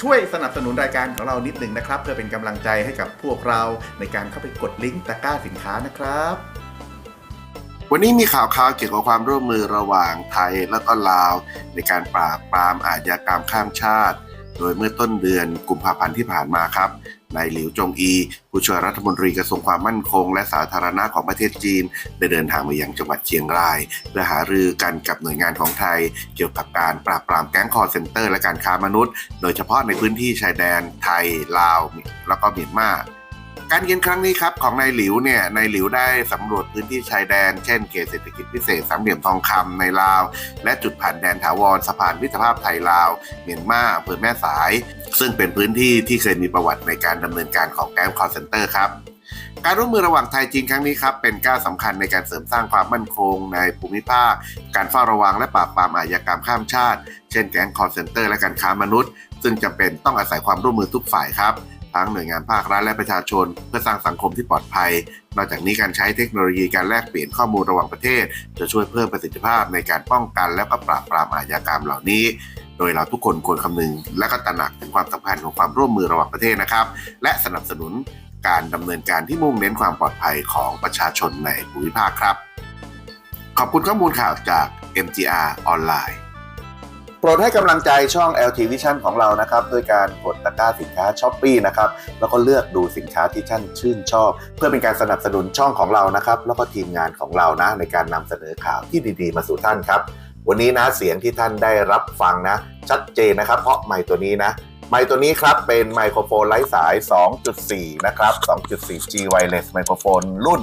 ช่วยสนับสนุนรายการของเรานิดหนึ่งนะครับ เพื่อเป็นกำลังใจให้กับพวกเราในการเข้าไปกดลิงก์ตะกร้าสินค้านะครับวันนี้มีข่าวคราวเกี่ยวกับความร่วมมือระหว่างไทยและก็ลาว ในการปราบปรามอาชญากรรมข้ามชาติ โดยเมื่อต้นเดือนกุมภาพันธ์ที่ผ่านมาครับนายหลิวจงอี ผู้ช่วยรัฐมนตรีกระทรวงความมั่นคง และสาธารณะของประเทศจีน ได้เดินทางมายังจังหวัดเชียงราย เพื่อหารือกันกับหน่วยงานของไทย เกี่ยวกับการปราบปรามแก๊งคอร์เซนเตอร์และการค้ามนุษย์ โดยเฉพาะในพื้นที่ชายแดนไทยลาว แล้วก็เมียนมา การเยือนครั้งนี้ครับของนายหลิวเนี่ยนายหลิวได้สำรวจพื้นที่ชายแดน เช่นเขตเศรษฐกิจพิเศษสามเหลี่ยมทองคำในลาว และจุดผ่านแดนถาวรสะพานมิตรภาพไทยลาวเมียนมาอำเภอแม่สาย ซึ่งเป็นพื้นที่ที่เคยมีประวัติในการดำเนินการของแก๊งคอร์เซนเตอร์ครับการร่วมมือระหว่างไทยจีนครั้งนี้ครับเป็นก้าวสำคัญในการเสริมสร้างความมั่นคงในภูมิภาค การเฝ้าระวังและปราบปรามอาชญากรรมข้ามชาติ เช่นแก๊งคอร์เซนเตอร์และการค้ามนุษย์ ซึ่งจำเป็นต้องอาศัยความร่วมมือทุกฝ่ายครับ ทั้งหน่วยงานภาครัฐและประชาชน เพื่อสร้างสังคมที่ปลอดภัย นอกจากนี้การใช้เทคโนโลยีการแลกเปลี่ยนข้อมูลระหว่างประเทศ จะช่วยเพิ่มประสิทธิภาพในการป้องกันและก็ปราบปรามอาชญากรรมเหล่านี้ โดยเราทุกคนควรคำนึง และก็ตระหนักถึงความสำคัญของความร่วมมือระหว่างประเทศนะครับ และสนับสนุนการดำเนินการที่มุ่งเน้นความปลอดภัยของประชาชนในภูมิภาคครับ ขอบคุณข้อมูลข่าวจาก MGR ออนไลน์ โปรดให้กำลังใจช่อง LT Vision ของเรานะครับด้วยการกดตะกร้าสินค้าช้อปปีนะครับแล้วก็เลือกดูสินค้าที่ท่านชื่นชอบ เพื่อเป็นการสนับสนุนช่องของเรานะครับแล้วก็ทีมงานของเรานะในการนำเสนอข่าวที่ดีๆ มาสู่ท่านครับวันนี้นะเสียงที่ท่านได้รับฟังนะ ชัดเจนนะครับ เพราะไมค์ตัวนี้นะไมค์ตัวนี้ครับเป็นไมโครโฟนไร้สาย 2.4 นะครับ 2.4G wireless ไมโครโฟนรุ่น